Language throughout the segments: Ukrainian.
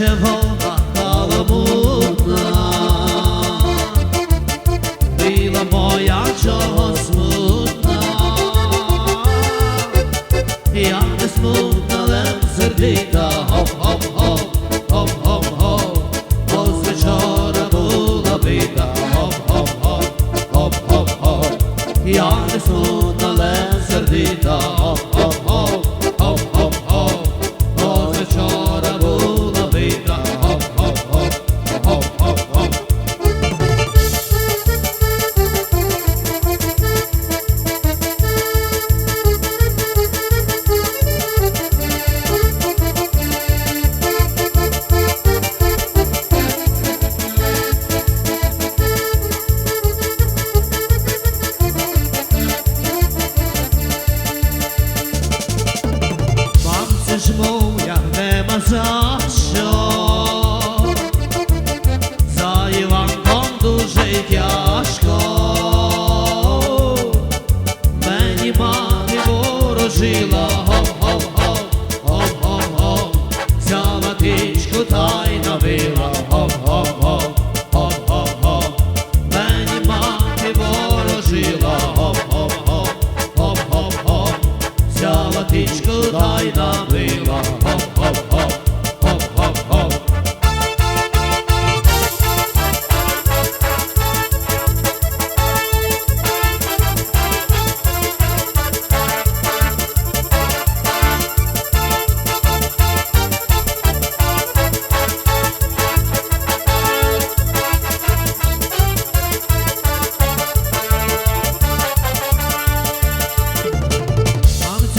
плаче вода голобутна, біла моя чого смутна, я не смутна, але сердита, гоп-гоп-гоп, гоп-гоп-гоп, була бита, я не смутна. ж мов, нема за що за Іванком дуже тяжко, мені мати ворожила.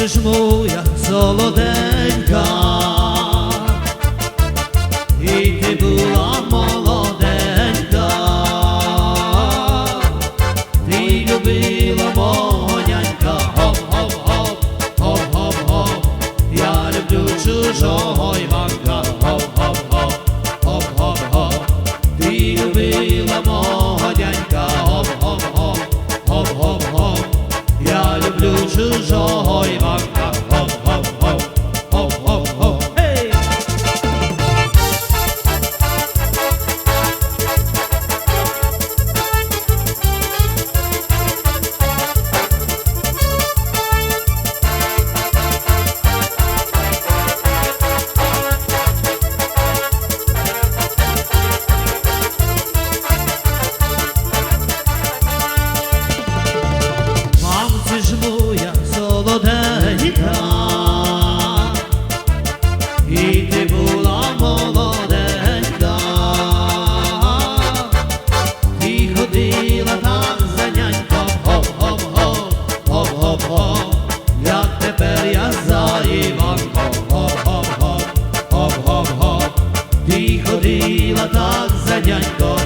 ти ж моя солоденька. хотіла так за дядько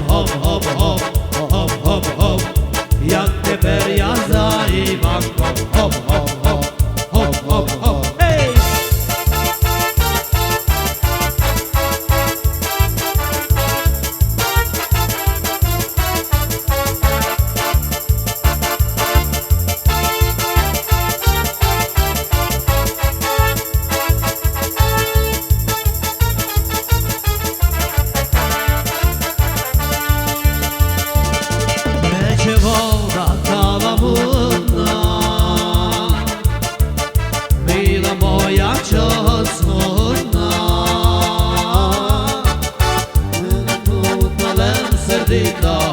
Marina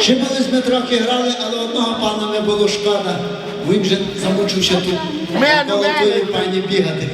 Ще колись ми трохи грали, але одного пана не було шкода. Він вже замучився тут Мене, мене. пані бігати.